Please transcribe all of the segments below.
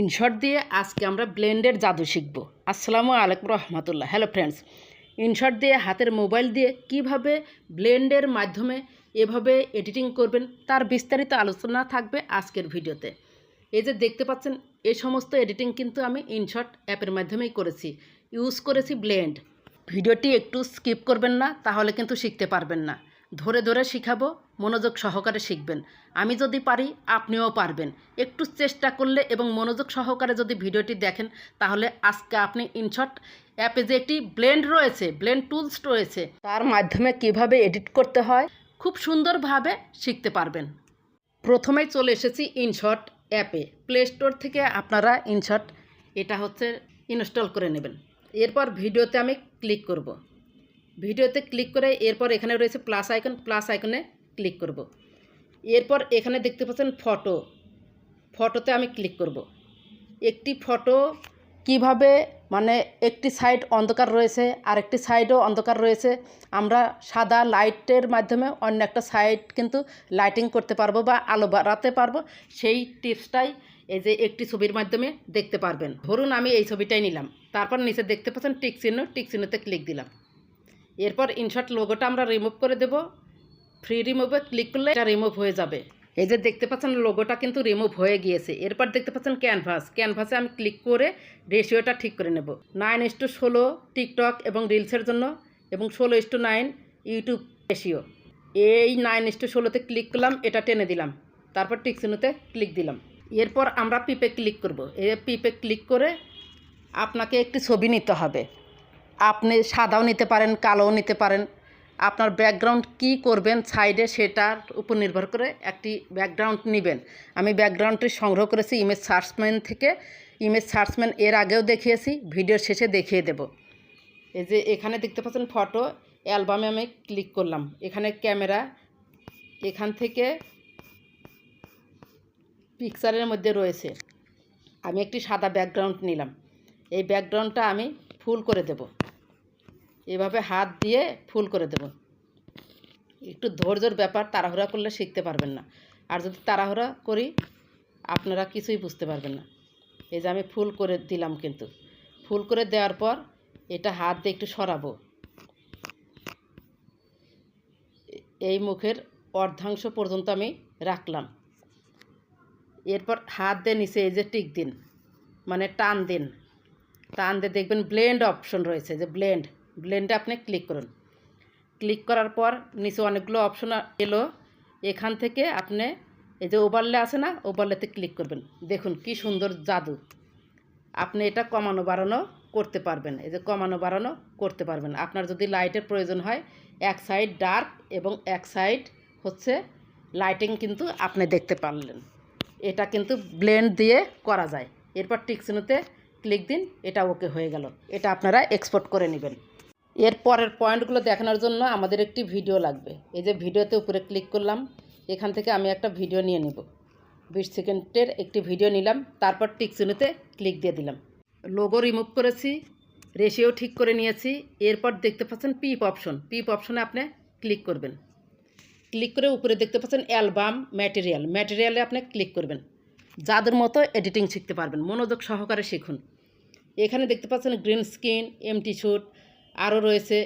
InShot দিয়ে আজকে আমরা ব্লেন্ডের জাদু শিখব। আসসালামু আলাইকুম রহমতুল্লাহ। হ্যালো ফ্রেন্ডস ইনশর্ট দিয়ে হাতের মোবাইল দিয়ে কীভাবে ব্লেন্ডের মাধ্যমে এভাবে এডিটিং করবেন তার বিস্তারিত আলোচনা থাকবে আজকের ভিডিওতে। এই যে দেখতে পাচ্ছেন এই সমস্ত এডিটিং কিন্তু আমি ইনশর্ট অ্যাপের মাধ্যমেই করেছি, ইউজ করেছি ব্লেন্ড। ভিডিওটি একটু স্কিপ করবেন না, তাহলে কিন্তু শিখতে পারবেন না। ধরে ধরে শিখাবো, মনোযোগ সহকারে শিখবেন। আমি যদি পারি, আপনিও পারবেন। একটু চেষ্টা করলে এবং মনোযোগ সহকারে যদি ভিডিওটি দেখেন, তাহলে আজকে আপনি ইনশর্ট অ্যাপে যে একটি ব্লেন্ড রয়েছে, ব্লেন্ড টুলস রয়েছে, তার মাধ্যমে কীভাবে এডিট করতে হয়, খুব সুন্দরভাবে শিখতে পারবেন। প্রথমেই চলে এসেছি ইনশর্ট অ্যাপে। প্লে স্টোর থেকে আপনারা ইনশর্ট এটা হচ্ছে ইনস্টল করে নেবেন। এরপর ভিডিওতে আমি ক্লিক করব। ভিডিওতে ক্লিক করে এরপর এখানে রয়েছে প্লাস আইকন প্লাস আইকনে ক্লিক করব। এরপর এখানে দেখতে পাচ্ছেন ফটো ফটোতে আমি ক্লিক করব। একটি ফটো কীভাবে মানে একটি সাইড অন্ধকার রয়েছে আর একটি সাইডও অন্ধকার রয়েছে, আমরা সাদা লাইটের মাধ্যমে অন্য একটা সাইড কিন্তু লাইটিং করতে পারব বা আলো বাড়াতে পারব, সেই টিপসটাই এই যে একটি ছবির মাধ্যমে দেখতে পারবেন। ধরুন আমি এই ছবিটাই নিলাম, তারপর নিচে দেখতে পাচ্ছেন টিক চিহ্ন টিক চিহ্নতে ক্লিক দিলাম। এরপর ইনশর্ট লোগোটা আমরা রিমুভ করে দেব। ফ্রি রিমুভে ক্লিক করলে এটা রিমুভ হয়ে যাবে। এই যে দেখতে পাচ্ছেন লোগোটা কিন্তু রিমুভ হয়ে গিয়েছে। এরপর দেখতে পাচ্ছেন ক্যানভাস ক্যানভাসে আমি ক্লিক করে রেশিওটা ঠিক করে নেব। নাইন ইস টু ষোলো টিকটক এবং রিলসের জন্য এবং ষোলো is to nine YouTube ratio এই নাইন ইস টু ষোলোতে ক্লিক করলাম, এটা টেনে দিলাম। তারপর টিকসিনোতে ক্লিক দিলাম। এরপর আমরা পিপে ক্লিক করব। এই পিপে ক্লিক করে আপনাকে একটি ছবি নিতে হবে। আপনি সাদাও নিতে পারেন, কালোও নিতে পারেন। আপনার ব্যাকগ্রাউন্ড কি করবেন সাইডে সেটার উপর নির্ভর করে একটি ব্যাকগ্রাউন্ড নেবেন। আমি ব্যাকগ্রাউন্ডটি সংগ্রহ করেছি ইমেজ সার্চম্যান থেকে। ইমেজ সার্চম্যান এর আগেও দেখিয়েছি ভিডিওর শেষে দেখিয়ে দেব। এই যে এখানে দেখতে পাচ্ছেন ফটো অ্যালবামে আমি ক্লিক করলাম। এখানে ক্যামেরা এখান থেকে পিকচারের মধ্যে রয়েছে। আমি একটি সাদা ব্যাকগ্রাউন্ড নিলাম। এই ব্যাকগ্রাউন্ডটা আমি ফুল করে দেব। এভাবে হাত দিয়ে ফুল করে দেব। একটু ধৈর্যর ব্যাপার, তাড়াহুড়া করলে শিখতে পারবেন না। আর যদি তাড়াহুড়া করি, আপনারা কিছুই বুঝতে পারবেন না। এই যে আমি ফুল করে দিলাম কিন্তু। ফুল করে দেওয়ার পর এটা হাত দিয়ে একটু সরাবো। এই মুখের অর্ধাংশ পর্যন্ত আমি রাখলাম। এরপর হাত দিয়ে নিচে এই যে টিক দিন মানে টান দিন। টান দিয়ে দেখবেন ব্লেন্ড অপশন রয়েছে, যে ব্লেন্ড ব্লেন্ডে আপনি ক্লিক করুন। ক্লিক করার পর নিচে অনেকগুলো অপশন এলো। এখান থেকে আপনি এই যে ওভারলে আছে না ওভারলেতে ক্লিক করবেন। দেখুন কি সুন্দর জাদু। আপনি এটা কমানো বাড়ানো করতে পারবেন। এই যে কমানো বাড়ানো করতে পারবেন। আপনার যদি লাইটের প্রয়োজন হয়, এক সাইড ডার্ক এবং এক সাইড হচ্ছে লাইটিং কিন্তু আপনি দেখতে পারলেন। এটা কিন্তু ব্লেন্ড দিয়ে করা যায়। এরপর টিকসিনোতে ক্লিক দিন, এটা ওকে হয়ে গেল। এটা আপনারা এক্সপোর্ট করে নেবেন। এর পরের পয়েন্টগুলো দেখানোর জন্য আমাদের একটি ভিডিও লাগবে। এই যে ভিডিওতে উপরে ক্লিক করলাম, এখান থেকে আমি একটা ভিডিও নিয়ে নেব। বিশ সেকেন্ডের একটি ভিডিও নিলাম, তারপর টিকসিনোতে ক্লিক দিয়ে দিলাম। লোগো রিমুভ করেছি, রেশিও ঠিক করে নিয়েছি। এরপর দেখতে পাচ্ছেন পিপ অপশন। পিপ অপশনে আপনি ক্লিক করবেন। ক্লিক করে উপরে দেখতে পাচ্ছেন অ্যালবাম ম্যাটেরিয়াল। ম্যাটেরিয়ালে আপনি ক্লিক করবেন। যাদের মতো এডিটিং শিখতে পারবেন। মনোযোগ সহকারে শিখুন। এখানে দেখতে পাচ্ছেন গ্রিন স্ক্রিন, এমটি শ্যুট আরও রয়েছে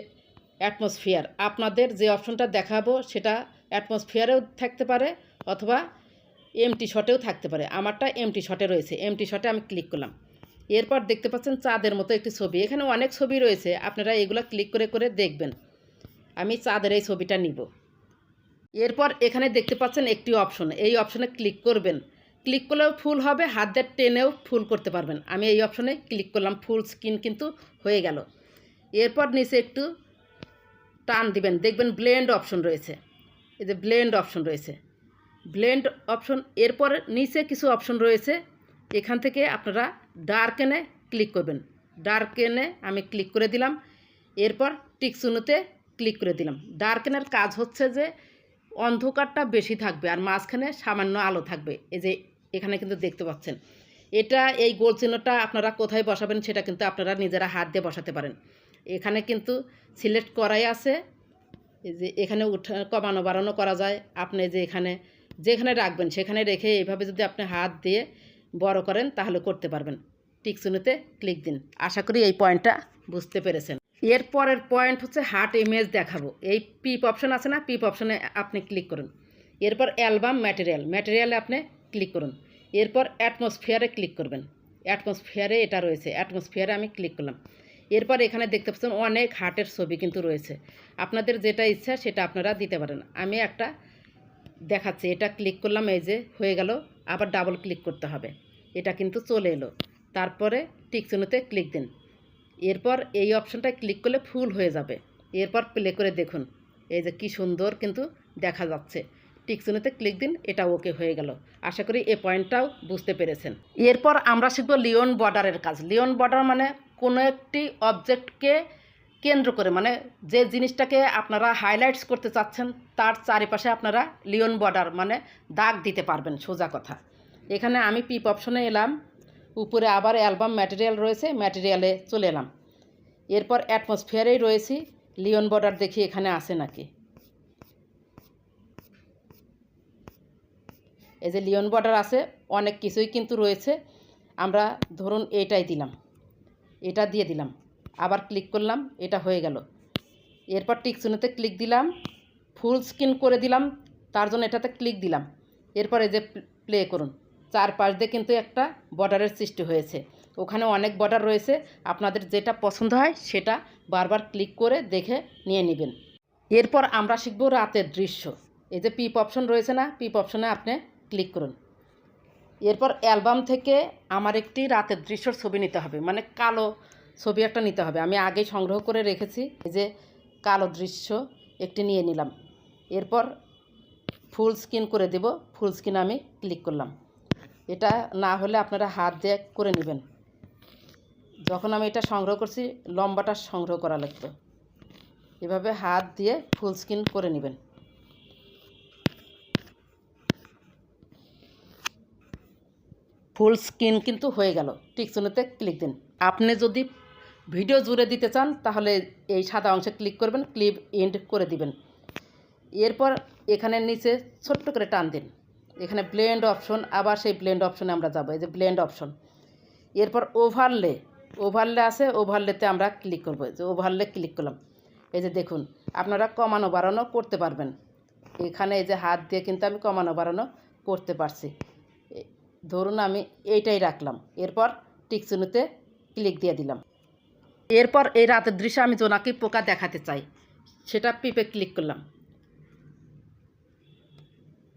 অ্যাটমসফিয়ার আপনাদের যে অপশনটা দেখাবো, সেটা অ্যাটমসফিয়ারেও থাকতে পারে অথবা এমটি শটেও থাকতে পারে। আমারটা এমটি শটে রয়েছে। এমটি শটে আমি ক্লিক করলাম। এরপর দেখতে পাচ্ছেন চাঁদের মতো একটি ছবি। এখানে অনেক ছবি রয়েছে। আপনারা এগুলো ক্লিক করে করে দেখবেন। আমি চাঁদের এই ছবিটা নিব। এরপর এখানে দেখতে পাচ্ছেন একটি অপশন এই অপশনে ক্লিক করবেন। ক্লিক করলেও ফুল হবে। হাত দিয়ে টেনেও ফুল করতে পারবেন। আমি এই অপশনে ক্লিক করলাম। ফুল স্ক্রিন কিন্তু হয়ে গেল। এরপর নিচে একটু টান দিবেন। দেখবেন ব্লেন্ড অপশন রয়েছে। এই যে ব্লেন্ড অপশন রয়েছে। ব্লেন্ড অপশন এরপর নিচে কিছু অপশন রয়েছে। এখান থেকে আপনারা ডার্কেনে ক্লিক করবেন। ডার্কেনে আমি ক্লিক করে দিলাম। এরপর টিকসুনুতে ক্লিক করে দিলাম। ডার্কেনের কাজ হচ্ছে যে অন্ধকারটা বেশি থাকবে আর মাঝখানে সামান্য আলো থাকবে। এই যে এখানে কিন্তু দেখতে পাচ্ছেন। এটা এই গোল চিহ্নটা আপনারা কোথায় বসাবেন সেটা কিন্তু আপনারা নিজেরা হাত দিয়ে বসাতে পারেন। এখানে কিন্তু সিলেক্ট করাই আছে। যে এখানে উঠা, কমানো বাড়ানো করা যায়। আপনি যে এখানে, যেখানে রাখবেন সেখানে রেখে এইভাবে যদি আপনি হাত দিয়ে বড় করেন তাহলে করতে পারবেন। টিকসুনিতে ক্লিক দিন। আশা করি এই পয়েন্টটা বুঝতে পেরেছেন। এর পরের পয়েন্ট হচ্ছে হার্ট ইমেজ দেখাবো। এই পিপ অপশন আছে না? পিপ অপশনে আপনি ক্লিক করুন। এরপর অ্যালবাম ম্যাটেরিয়াল। ম্যাটেরিয়ালে আপনি ক্লিক করুন। এরপর অ্যাটমসফিয়ারে ক্লিক করবেন। অ্যাটমসফিয়ারে এটা রয়েছে। অ্যাটমসফিয়ারে আমি ক্লিক করলাম। এরপর এখানে দেখতে পাচ্ছেন অনেক হার্টের ছবি কিন্তু রয়েছে। আপনাদের যেটা ইচ্ছা সেটা আপনারা দিতে পারেন। আমি একটা দেখাচ্ছি, এটা ক্লিক করলাম, এই যে হয়ে গেল, আবার ডাবল ক্লিক করতে হবে। এটা কিন্তু চলে এলো। তারপরে টিকচিহ্নতে ক্লিক দিন। এরপর এই অপশনটায় ক্লিক করলে ফুল হয়ে যাবে। এরপর প্লে করে দেখুন। এই যে কি সুন্দর কিন্তু দেখা যাচ্ছে। টিকচিহ্নতে ক্লিক দিন, এটা ওকে হয়ে গেল। আশা করি এ পয়েন্টটাও বুঝতে পেরেছেন। এরপর আমরা শিখব লিওন বর্ডারের কাজ। লিওন বর্ডার মানে কোনো একটি অবজেক্টকে কেন্দ্র করে মানে যে জিনিসটাকে আপনারা হাইলাইটস করতে চাচ্ছেন, তার চারিপাশে আপনারা লিওন বর্ডার মানে দাগ দিতে পারবেন, সোজা কথা। এখানে আমি পিপ অপশনে এলাম, উপরে আবার অ্যালবাম ম্যাটেরিয়াল রয়েছে ম্যাটেরিয়ালে চলে এলাম। এরপর অ্যাটমসফিয়ারেই রয়েছি, লিওন বর্ডার দেখি এখানে আছে নাকি। এই যে লিওন বর্ডার আছে, অনেক কিছুই কিন্তু রয়েছে, আমরা ধরুন এটাই দিলাম। এটা দিয়ে দিলাম। আবার ক্লিক করলাম, এটা হয়ে গেল। এরপর টিকচুনিতে ক্লিক দিলাম ফুল স্ক্রিন করে দিলাম, তার জন্য এটাতে ক্লিক দিলাম। এরপর এই যে প্লে করুন। চারপাশ দিয়ে কিন্তু একটা বর্ডারের সৃষ্টি হয়েছে। ওখানে অনেক বর্ডার রয়েছে, আপনাদের যেটা পছন্দ হয় সেটা বারবার ক্লিক করে দেখে নিয়ে নেবেন। এরপর আমরা শিখব রাতের দৃশ্য। এই যে পিপ অপশন রয়েছে না পিপ অপশনে আপনি ক্লিক করুন। এরপর অ্যালবাম থেকে আমার একটি রাতের দৃশ্যর ছবি নিতে হবে মানে কালো ছবি একটা নিতে হবে। আমি আগেই সংগ্রহ করে রেখেছি, এই যে কালো দৃশ্য একটি নিয়ে নিলাম। এরপর ফুল স্ক্রিন করে দেব, ফুল স্ক্রিন আমি ক্লিক করলাম। এটা না হলে আপনারা হাত দিয়ে করে নেবেন। যখন আমি এটা সংগ্রহ করছি, লম্বাটা সংগ্রহ করা লাগতো এভাবে হাত দিয়ে ফুল স্ক্রিন করে নেবেন। ফুল স্ক্রিন কিন্তু হয়ে গেল। টিকচুনিতে ক্লিক দিন। আপনি যদি ভিডিও জুড়ে দিতে চান, তাহলে এই সাদা অংশে ক্লিক করবেন, ক্লিপ এন্ড করে দিবেন। এরপর এখানে নিচে ছোট্ট করে টান দিন। এখানে ব্লেন্ড অপশন, আবার সেই ব্লেন্ড অপশনে আমরা যাব, এই যে ব্লেন্ড অপশন। এরপর ওভারলে ওভারলে আছে, ওভারলেতে আমরা ক্লিক করব যে ওভারলে ক্লিক করলাম। এই যে দেখুন, আপনারা কমানো বাড়ানো করতে পারবেন। এখানে এই যে হাত দিয়ে কিন্তু আমি কমানো বাড়ানো করতে পারছি। ধরুন আমি এইটাই রাখলাম। এরপর টিকচুনুতে ক্লিক দিয়ে দিলাম। এরপর এই রাতের দৃশ্য আমি জোনাকি পোকা দেখাতে চাই। সেটা পিপে ক্লিক করলাম।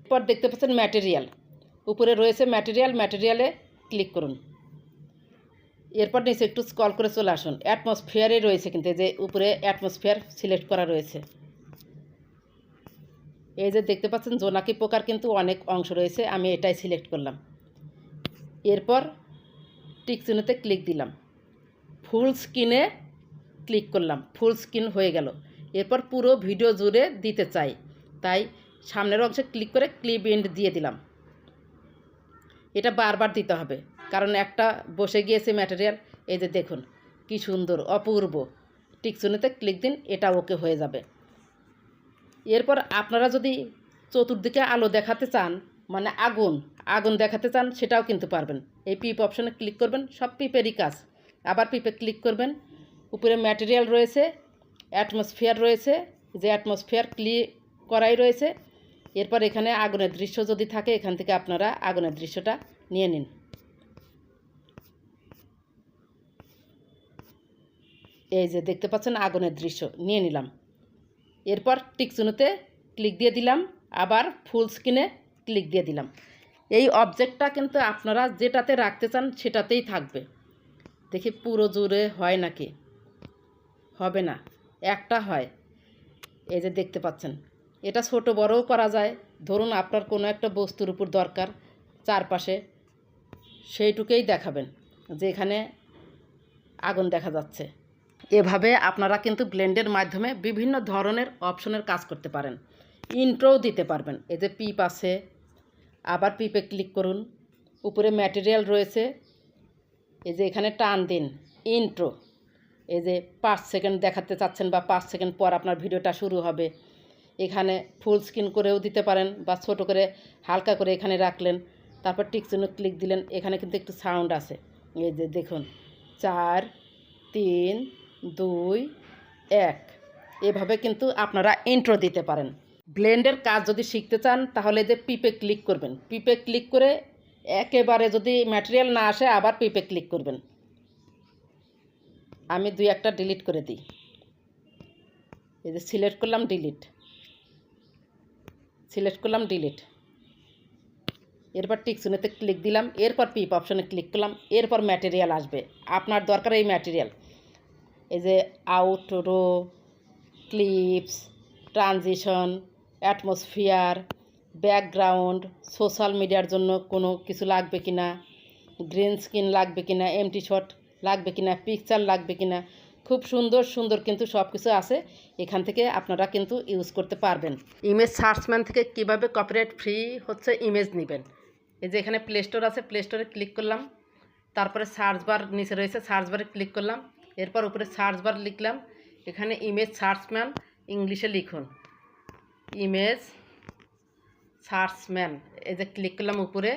এরপর দেখতে পাচ্ছেন ম্যাটেরিয়াল উপরে রয়েছে ম্যাটেরিয়াল ম্যাটেরিয়ালে ক্লিক করুন। এরপর নিচে একটু স্কল করে চলে আসুন। অ্যাটমসফিয়ারে রয়েছে কিন্তু যে উপরে অ্যাটমসফিয়ার সিলেক্ট করা রয়েছে। এই যে দেখতে পাচ্ছেন জোনাকি পোকার কিন্তু অনেক অংশ রয়েছে, আমি এটাই সিলেক্ট করলাম। এরপর টিকচিহ্নতে ক্লিক দিলাম। ফুল স্ক্রিনে ক্লিক করলাম। ফুল স্ক্রিন হয়ে গেল। এরপর পুরো ভিডিও জুড়ে দিতে চাই। তাই সামনের অংশে ক্লিক করে ক্লিপ এন্ড দিয়ে দিলাম। এটা বারবার দিতে হবে। কারণ একটা বসে গিয়েছে ম্যাটেরিয়াল এই যে দেখুন, কি সুন্দর, অপূর্ব। টিকচুনিতে ক্লিক দিন, এটা ওকে হয়ে যাবে। এরপর আপনারা যদি চতুর্দিকে আলো দেখাতে চান মানে আগুন আগুন দেখাতে চান সেটাও কিন্তু পারবেন। এই পিপ অপশনে ক্লিক করবেন, সব পিপেরই কাজ। আবার পিপে ক্লিক করবেন, উপরে ম্যাটেরিয়াল রয়েছে, অ্যাটমসফিয়ার রয়েছে, যে অ্যাটমসফিয়ার ক্লি, করাই রয়েছে। এরপর এখানে আগুনের দৃশ্য যদি থাকে, এখান থেকে আপনারা আগুনের দৃশ্যটা নিয়ে নিন। এই যে দেখতে পাচ্ছেন আগুনের দৃশ্য, নিয়ে নিলাম। এরপর টিকচুনুতে ক্লিক দিয়ে দিলাম, আবার ফুল স্ক্রিনে ক্লিক দিয়ে দিলাম। এই অবজেক্টটা কিন্তু আপনারা যেটাতে রাখতে চান সেটাতেই থাকবে। দেখি পুরো জুড়ে হয় নাকি? হবে না, একটা হয়। এই যে দেখতে পাচ্ছেন, এটা ছোট বড়ও করা যায়। ধরুন আপনার কোনো একটা বস্তুর উপর দরকার, চারপাশে সেইটুকুই দেখাবেন, যে এখানে আগুন দেখা যাচ্ছে। এভাবে আপনারা কিন্তু ব্লেন্ডের মাধ্যমে বিভিন্ন ধরনের অপশনের কাজ করতে পারেন। ইন্ট্রোও দিতে পারবেন, এই যে পিপ আছে আবার পিপে ক্লিক করুন। উপরে ম্যাটেরিয়াল রয়েছে। এই যে এখানে টান দিন। ইন্ট্রো এই যে পাঁচ সেকেন্ড দেখাতে চাচ্ছেন বা পাঁচ সেকেন্ড পর আপনার ভিডিওটা শুরু হবে। এখানে ফুল স্ক্রিন করেও দিতে পারেন বা ছোট করে হালকা করে এখানে রাখলেন। তারপর টিকচিহ্ন ক্লিক দিলেন। এখানে কিন্তু একটু সাউন্ড আছে। এই যে দেখুন। চার, তিন, দুই, এক। এভাবে কিন্তু আপনারা ইন্ট্রো দিতে পারেন। ব্লেন্ডের কাজ যদি শিখতে চান, তাহলে যে পিপে ক্লিক করবেন। পিপে ক্লিক করে একেবারে যদি ম্যাটেরিয়াল না আসে, আবার পিপে ক্লিক করবেন। আমি দুই একটা ডিলিট করে দিই। এই যে সিলেক্ট করলাম ডিলিট সিলেক্ট করলাম ডিলিট এরপর টিকসুনেতে ক্লিক দিলাম, এরপর পিপ অপশনে ক্লিক করলাম, এরপর ম্যাটেরিয়াল আসবে। আপনার দরকার এই ম্যাটেরিয়াল এই যে outro clips transition atmosphere, background, social মিডিয়ার জন্য কোনো কিছু লাগবে কি না, গ্রিন স্ক্রিন লাগবে কি না, এমটি শট লাগবে কি না, পিকচার লাগবে কি না, খুব সুন্দর সুন্দর কিন্তু সব কিছু আছে। এখান থেকে আপনারা কিন্তু ইউজ করতে পারবেন। ইমেজ সার্চম্যান থেকে কীভাবে কপিরাইট ফ্রি হচ্ছে ইমেজ নেবেন। এই যে এখানে প্লে স্টোর আছে, প্লে স্টোরে ক্লিক করলাম। তারপরে সার্চ বার নিচে রয়েছে, সার্চ বারে ক্লিক করলাম। এরপর উপরে সার্চ বার লিখলাম। এখানে ইমেজ সার্চম্যান ইংলিশে লিখুন। ইমেজ সার্চম্যান এই যে ক্লিক করলাম উপরে,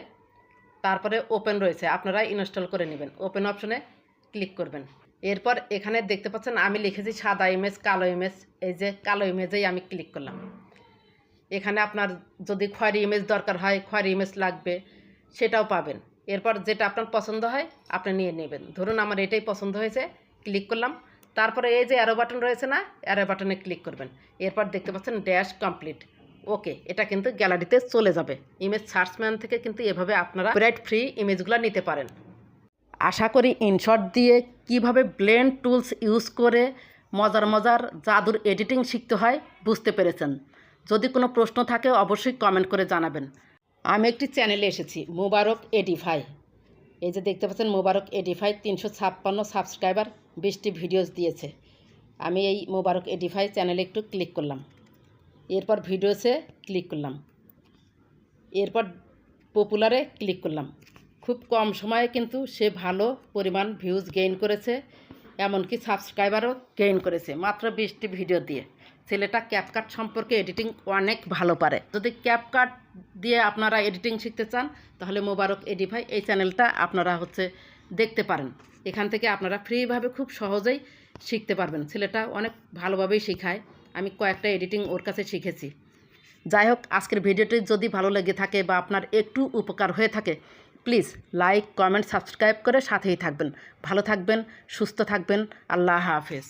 তারপরে ওপেন রয়েছে, আপনারা ইনস্টল করে নেবেন। ওপেন অপশনে ক্লিক করবেন। এরপর এখানে দেখতে পাচ্ছেন আমি লিখেছি সাদা ইমেজ কালো ইমেজ এই যে কালো ইমেজেই আমি ক্লিক করলাম। এখানে আপনার যদি খয়েরি ইমেজ দরকার হয়, খয়েরি ইমেজ লাগবে, সেটাও পাবেন। এরপর যেটা আপনার পছন্দ হয়, আপনি নিয়ে নেবেন। ধরুন আমার এটাই পছন্দ হয়েছে ক্লিক করলাম। তারপরে এই যে অ্যারো বাটন রয়েছে না অ্যারো বাটনে ক্লিক করবেন। এরপর দেখতে পাচ্ছেন ড্যাশ কমপ্লিট ওকে এটা কিন্তু গ্যালারিতে চলে যাবে। ইমেজ সার্চম্যান থেকে কিন্তু এভাবে আপনারা ব্রাইট ফ্রি ইমেজগুলো নিতে পারেন। আশা করি ইনশট দিয়ে কীভাবে ব্লেন্ড টুলস ইউজ করে মজার মজার জাদুর এডিটিং শিখতে হয় বুঝতে পেরেছেন। যদি কোনো প্রশ্ন থাকে অবশ্যই কমেন্ট করে জানাবেন। আমি একটি চ্যানেলে এসেছি মোবারক এডিফাই এই যে দেখতে পাচ্ছেন মোবারক এডিফাই তিনশো ছাপ্পান্ন সাবস্ক্রাইবার বিশটি ভিডিওস দিয়েছে। আমি এই মোবারক এডিফাই চ্যানেলে একটু ক্লিক করলাম। এরপর ভিডিওসে ক্লিক করলাম। এরপর পপুলারে ক্লিক করলাম। খুব কম সময়ে কিন্তু সে ভালো পরিমাণ ভিউজ গেইন করেছে, এমনকি সাবস্ক্রাইবারও গেইন করেছে। মাত্র বিশটি ভিডিও দিয়ে। ছেলেটা ক্যাপকাট সম্পর্কে এডিটিং অনেক ভালো পারে। যদি ক্যাপকাট দিয়ে আপনারা এডিটিং শিখতে চান, তাহলে মোবারক এডিফাই এই চ্যানেলটা আপনারা হচ্ছে দেখতে পারেন। এখান থেকে আপনারা ফ্রিভাবে খুব সহজেই শিখতে পারবেন। ছেলেটা অনেক ভালোভাবেই শেখায়। আমি কয়েকটা এডিটিং ওর কাছে শিখেছি। যাই হোক, আজকের ভিডিওটি যদি ভালো লেগে থাকে বা আপনার একটু উপকার হয়ে থাকে, প্লিজ লাইক, কমেন্ট, সাবস্ক্রাইব করে সাথেই থাকবেন। ভালো থাকবেন, সুস্থ থাকবেন। আল্লাহ হাফেজ।